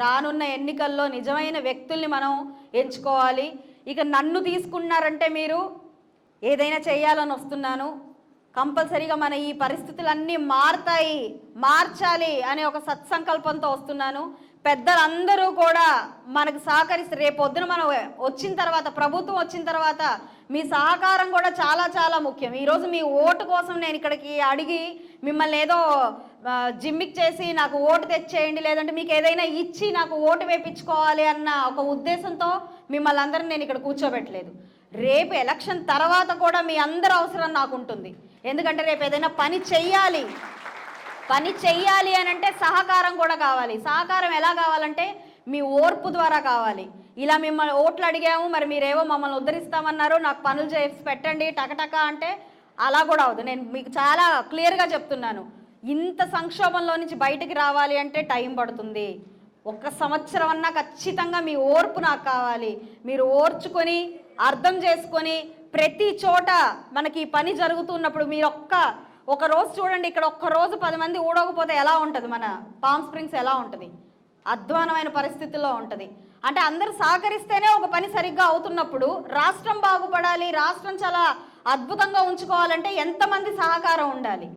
రానున్న ఎన్నికల్లో నిజమైన వ్యక్తుల్ని మనం ఎంచుకోవాలి. ఇక నన్ను తీసుకున్నారంటే మీరు ఏదైనా చేయాలని వస్తున్నాను. కంపల్సరీగా మన ఈ పరిస్థితులన్నీ మారుతాయి మార్చాలి అనే ఒక సత్సంకల్పంతో వస్తున్నాను. పెద్దలందరూ కూడా మనకు సహకరిస్తారు రేపు పొద్దున మనం వచ్చిన తర్వాత ప్రభుత్వం వచ్చిన తర్వాత మీ సహకారం కూడా చాలా చాలా ముఖ్యం. ఈరోజు మీ ఓటు కోసం నేను ఇక్కడికి అడిగి మిమ్మల్ని ఏదో జిమ్మిక్ చేసి నాకు ఓటు తెచ్చేయండి లేదంటే మీకు ఏదైనా ఇచ్చి నాకు ఓటు వేయించుకోవాలి అన్న ఒక ఉద్దేశంతో మిమ్మల్ని అందరిని నేను ఇక్కడ కూర్చోబెట్టలేదు. రేపు ఎలక్షన్ తర్వాత కూడా మీ అందరి అవసరం నాకు ఉంటుంది. ఎందుకంటే రేపు ఏదైనా పని చెయ్యాలి. పని చెయ్యాలి అని అంటే సహకారం కూడా కావాలి. సహకారం ఎలా కావాలంటే మీ ఓర్పు ద్వారా కావాలి. ఇలా మిమ్మల్ని ఓట్లు అడిగాము మరి మీరేవో మమ్మల్ని ఉద్ధరిస్తామన్నారు నాకు పనులు చేసి పెట్టండి టకటక అంటే అలా కూడా అవదు. నేను మీకు చాలా క్లియర్గా చెప్తున్నాను. ఇంత సంక్షోభంలో నుంచి బయటికి రావాలి అంటే టైం పడుతుంది. ఒక్క సంవత్సరం అన్నా ఖచ్చితంగా మీ ఓర్పు నాకు కావాలి. మీరు ఓర్చుకొని అర్థం చేసుకొని ప్రతి చోట మనకి ఈ పని జరుగుతున్నప్పుడు మీరు ఒక్క ఒక రోజు చూడండి ఇక్కడ ఒక్క రోజు పది మంది ఊడకపోతే ఎలా ఉంటుంది? మన పామ్ స్ప్రింగ్స్ ఎలా ఉంటుంది? అధ్వానమైన పరిస్థితుల్లో ఉంటుంది. అంటే అందరూ సహకరిస్తేనే ఒక పని సరిగ్గా అవుతున్నప్పుడు రాష్ట్రం బాగుపడాలి రాష్ట్రం చాలా అద్భుతంగా ఉంచుకోవాలంటే ఎంతమంది సహకారం ఉండాలి?